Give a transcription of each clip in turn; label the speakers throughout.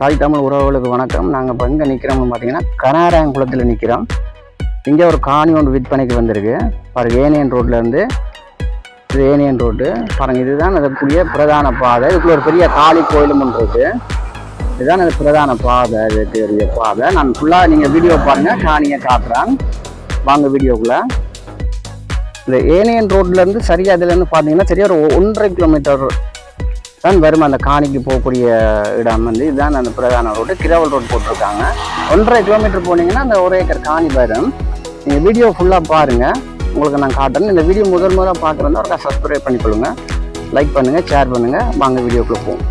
Speaker 1: தாய் தமிழ் உறவுகளுக்கு வணக்கம். நாங்கள் இப்போ எங்கே நிற்கிறோம்னு பார்த்தீங்கன்னா கனாராங்குளத்தில் நிற்கிறோம் இங்கே ஒரு காணி ஒன்று விற்பனைக்கு வந்திருக்கு. பாருங்க ஏனியன் ரோட்லேருந்து இது ஏனியன் ரோடு பாருங்க இதுதான் அதற்குரிய பிரதான பாதை. இதுக்குள்ள ஒரு பெரிய காளி கோயிலும் ஒன்று இருக்கு. இதுதான் அது பிரதான பாதை. இதுக்குரிய பாதை. நான் ஃபுல்லாக நீங்கள் வீடியோ பாருங்கள் காணியை காட்டுறேன். வாங்க வீடியோக்குள்ளே இந்த ஏனியன் ரோட்லேருந்து சரியாக இதுலேருந்து பார்த்தீங்கன்னா சரியாக ஒரு ஒன்றரை கிலோமீட்டர் தான் வரும் அந்த காணிக்கு போகக்கூடிய இடம் வந்து இதுதான் அந்த பிரதான ரோடு. கிரவல் ரோடு போட்டிருக்காங்க. ஒன்றரை கிலோமீட்டர் போனீங்கன்னா அந்த ஒரு ஏக்கர் காணி வரும். நீங்கள் வீடியோ ஃபுல்லாக பாருங்கள் உங்களுக்கு நான் காட்டுறேன். இந்த வீடியோ முதல் முதலாக பார்க்குறதா ஒரு சப்ஸ்கிரைப் பண்ணிக்கொள்ளுங்க. லைக் பண்ணுங்கள் ஷேர் பண்ணுங்கள் வாங்க வீடியோக்குள்ளே போவோம்.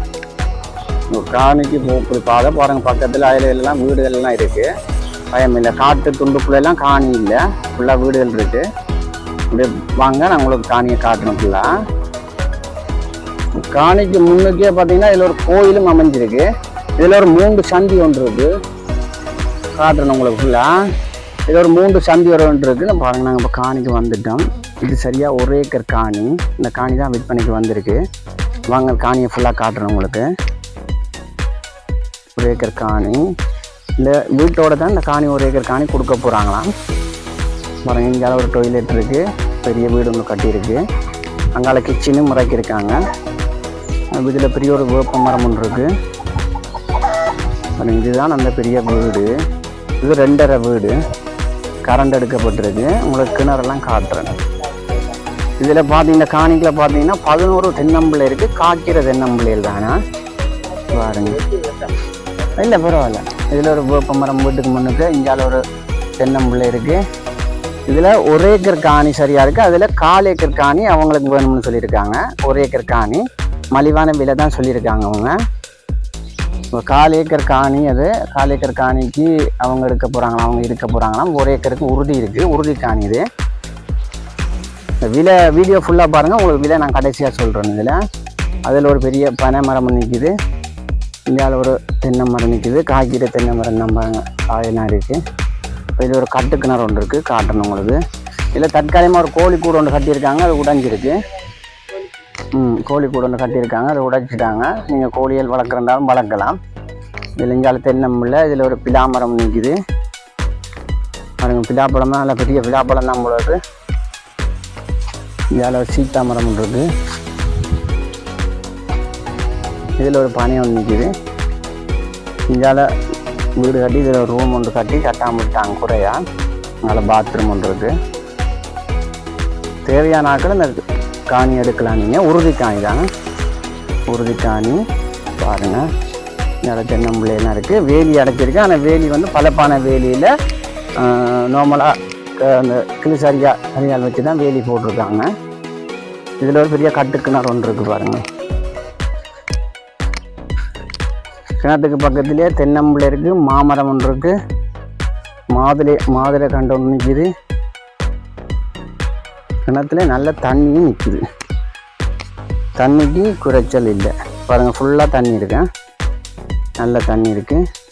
Speaker 1: ஒரு காணிக்கு போகக்கூடிய பாதை பாருங்கள் பக்கத்தில் அயலெல்லாம் வீடுகள்லாம் இருக்குது பயம் இல்லை. காட்டு துண்டுக்குள்ளெல்லாம் காணி இல்லை. ஃபுல்லாக வீடுகள் இருக்குது அப்படியே வாங்க. நான் உங்களுக்கு காணியை காட்டணும் ஃபுல்லாக காணிக்கு முன்னுக்கே பார்த்தீங்கன்னா இதில் ஒரு கோயிலும் அமைஞ்சிருக்கு. இதில் ஒரு மூன்று சந்தி ஒன்று இருக்குது காட்டுறேன் உங்களுக்கு ஃபுல்லாக இதில் ஒரு மூன்று சந்தி ஒரு ஒன்று இருக்குது பாருங்க நாங்கள் இப்போ காணிக்கு வந்துட்டோம். இது சரியாக ஒரு ஏக்கர் காணி. இந்த காணி தான் விற்பனைக்கு வந்திருக்கு. வாங்க காணியை ஃபுல்லாக காட்டுறேன் உங்களுக்கு. ஒரு ஏக்கர் காணி. இந்த வீட்டோட தான் இந்த காணி ஒரு ஏக்கர் காணி கொடுக்க போகிறாங்களாம் பாருங்கள் இங்கே ஒரு டொய்லெட் இருக்குது பெரிய வீடு ஒன்று கட்டியிருக்கு. அங்கால கிச்சனும் முறைக்கிருக்காங்க இதில் பெரிய ஒரு வேப்ப மரம் ஒன்று இருக்குது இதுதான் அந்த பெரிய வீடு. இது ரெண்டரை வீடு. கரண்ட் எடுக்கப்பட்டிருக்கு. உங்களுக்கு கிணறெல்லாம் காட்டுறேன். இதில் பார்த்தீங்கன்னா காணிக்கில் பார்த்தீங்கன்னா பதினோரு தென்னம்பிள்ளை இருக்குது காய்க்கிற தென்னம்பிள்ளையில் தானே? பாருங்க. இல்லை பரவாயில்ல. இதில் ஒரு வேப்ப மரம் வீட்டுக்கு முன்னுக்கு இங்கால ஒரு தென்னம்பிள்ளை இருக்குது இதில் ஒரு ஏக்கர் காணி சரியாக இருக்குது அதில் கால் ஏக்கர் காணி அவங்களுக்கு வேணும்னு சொல்லியிருக்காங்க. ஒரு ஏக்கர் காணி. மலிவான விலை தான் சொல்லியிருக்காங்க அவங்க. இப்போ கால் ஏக்கர் காணி அது. கால் ஏக்கர் காணிக்கு அவங்க எடுக்க போகிறாங்களா அவங்க இருக்க போகிறாங்களாம் ஒரு ஏக்கருக்கு உறுதி இருக்குது உறுதி காணி இது. இந்த விலை வீடியோ ஃபுல்லாக பாருங்கள் உங்களுக்கு விலை நான் கடைசியாக சொல்கிறேன் இதில். அதில் ஒரு பெரிய பனை மரம் நிற்கிது இந்தியாவில் ஒரு தென்னை மரம் நிற்கிது காய்கறி தென்னை மரம் நம்ம காயெல்லாம் இருக்குது இப்போ இது ஒரு கட்டு கிணறு ஒன்று இருக்குது காட்டணும் உங்களுக்கு. இதில் தற்காலிகமாக ஒரு கோழி கூடு ஒன்று கட்டியிருக்காங்க. அது உடைஞ்சிருக்கு. கோழி கூட ஒன்று கட்டியிருக்காங்க. அதை உடைச்சிட்டாங்க. நீங்கள் கோழிகள் வளர்க்குறதாலும் வளர்க்கலாம். இதில் இங்கால தென்னம்பிள்ளை இதில் ஒரு பிலாமரம் நிற்கிது பாருங்க பிலாப்பழம் நல்லா பெரிய பிலாப்பழம் தான் போல இதில் ஒரு சீத்தா மரம் இருக்குது இதில் ஒரு பனை ஒன்று நிற்கிது இங்கால வீடு கட்டி இதில் ஒரு ரூம் ஒன்று கட்டி கட்டாமல் விட்டாங்க குறையா. அதில் பாத்ரூம் ஒன்று இருக்குது தேவையான ஆட்கள் இந்த காணி எடுக்கலாம் நீங்கள் உறுதி காணி தான். உறுதி காணி பாருங்கள் இங்கே தென்னம்பிள்ளையெல்லாம் இருக்குது வேலி அடைச்சிருக்கு ஆனால் வேலி வந்து பலப்பான வேலியில் நார்மலாக அந்த கிளிசரியா அரியால் வச்சு தான் வேலி போட்டிருக்காங்க. இதில் ஒரு பெரிய கட்டுக்கிணறு ஒன்று இருக்குது பாருங்கள் கிணத்துக்கு பக்கத்துலேயே தென்னம்பிள்ளை இருக்குது மாமரம் ஒன்று இருக்குது மாதுளை மாதுளை கண்டு ஒன்று நிற்கிது கிணத்துல நல்ல தண்ணியும் நிற்கிது தண்ணிக்கு குறைச்சல் இல்லை. பாருங்கள் ஃபுல்லாக தண்ணி இருக்கு? நல்ல தண்ணி இருக்குது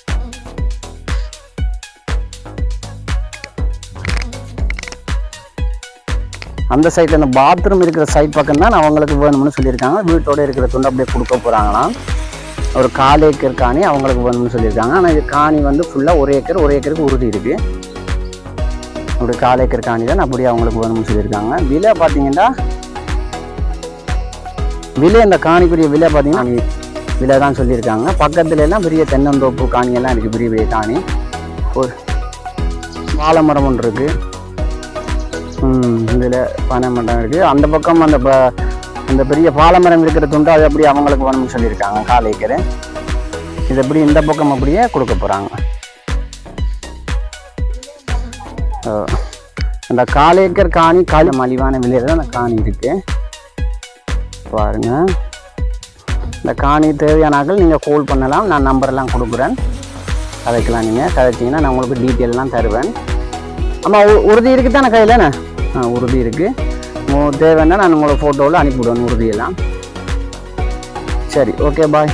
Speaker 1: அந்த சைட்டில் அந்த பாத்ரூம் இருக்கிற சைட் பக்கம் தான் அவங்களுக்கு வேணும்னு சொல்லியிருக்காங்க. வீட்டோட இருக்கிற துண்டு அப்படியே கொடுக்க போகிறாங்களாம் ஒரு கால் ஏக்கர் காணி அவங்களுக்கு வேணும்னு சொல்லியிருக்காங்க. ஆனால் இது காணி வந்து ஃபுல்லாக ஒரு ஏக்கர் ஒரு ஏக்கருக்கு உறுதி இருக்குது அப்படி கால் ஏக்கர் காணி தான் அப்படி அவங்களுக்கு வேணும்னு சொல்லியிருக்காங்க. விலை பார்த்தீங்கன்னா விலை இந்த காணிக்குரிய விலை பார்த்தீங்கன்னா விலை தான் சொல்லியிருக்காங்க. பக்கத்துல எல்லாம் பெரிய தென்னந்தோப்பு காணியெல்லாம் இருக்குது பெரிய பெரிய காணி. ஒரு வாழை மரம் ஒன்று இருக்குது இதில் பனை மரம் இருக்குது அந்த பக்கம் அந்த ப- அந்த பெரிய பாலமரம் இருக்கிற துண்டு அது அப்படி அவங்களுக்கு வேணும்னு சொல்லியிருக்காங்க கால் ஏக்கர் இது எப்படி இந்த பக்கம் அப்படியே கொடுக்க போகிறாங்க அந்த கால் ஏக்கர் காணி காலி மலிவான விலையில் தான் அந்த காணி இருக்குது பாருங்கள் இந்த காணி தேவையானாக்கள் நீங்கள் கால் பண்ணலாம். நான் நம்பர்லாம் கொடுக்குறேன். கதைக்கலாம் நீங்கள் கதைச்சிங்கன்னா நான் உங்களுக்கு டீட்டெயிலெலாம் தருவேன். ஆமாம் உ- உறுதி இருக்குது தானே கையில் ஆ உறுதி இருக்குது தேவைன்னா நான் உங்களை ஃபோட்டோவில் அனுப்பிவிடுவேன் உறுதியெல்லாம். சரி ஓகே பாய்